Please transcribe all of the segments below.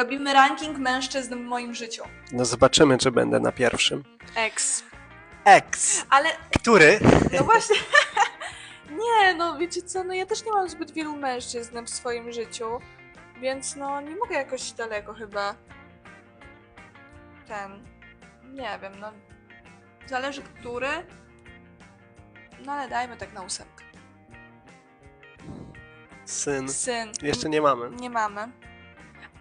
Robimy ranking mężczyzn w moim życiu. No zobaczymy, czy będę na pierwszym. Ex. Ex. Ale Który? no właśnie. nie, no wiecie co, no ja też nie mam zbyt wielu mężczyzn w swoim życiu, więc no nie mogę jakoś daleko chyba. Ten. Nie wiem, no. Zależy który. No ale dajmy tak na ósemkę. Syn. Syn. Jeszcze nie mamy. Nie mamy.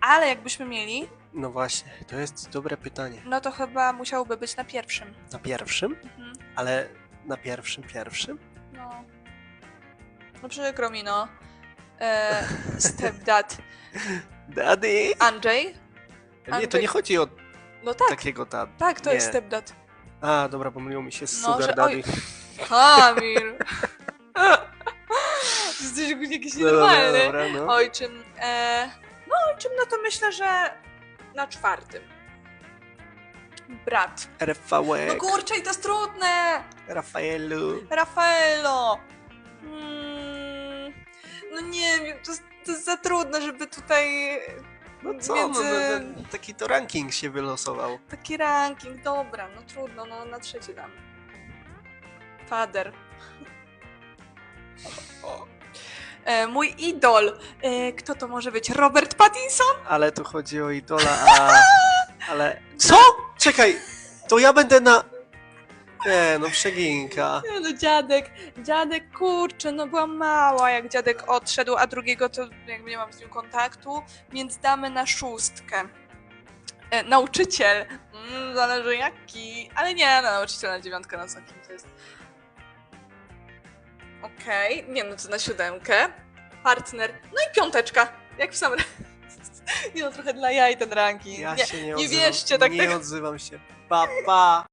Ale jakbyśmy mieli, No właśnie, to jest dobre pytanie. no to chyba musiałby być na pierwszym. Na pierwszym? Mhm. Ale na pierwszym, pierwszym? No. No przykro mi, no. E, stepdad Daddy! Andrzej? Nie, to Andrzej- nie chodzi o No tak, takiego ta... tak, to nie. jest stepdad. A, dobra, pomyliło mi się z No, Sugar że- Daddy. Kamil! Jesteś jakiś No dobra, normalny. dobra, no. Ojczym. E, no ojczym, no to myślę, że na czwartym. Brat. No Rafałek, kurczę, i to jest trudne! Rafaelu. Rafaelo! Mm, no nie wiem, to jest, to jest za trudne, żeby tutaj No co, między... no, no, no, taki to ranking się wylosował. Taki ranking, dobra, no trudno, no na trzeci dam. Fader. O, E, mój idol. E, kto to może być? Robert Pattinson? ale tu chodzi o idola, a... Ale... Co? Czekaj, to ja będę na... Nie, no przeginka. Nie, No dziadek, dziadek, kurczę, no była mała jak dziadek odszedł, a drugiego to jakby nie mam z nim kontaktu, więc damy na szóstkę. E, nauczyciel, mm, zależy jaki, ale nie, na nauczyciel na dziewiątkę, na co kim to jest. Okej, nie no to na siódemkę. Partner, no i piąteczka, jak w sam raz. Nie no, trochę dla jaj ten ranking. Ja nie, się nie nie odzywam. wierzcie tak Nie tego. odzywam się. Pa, pa.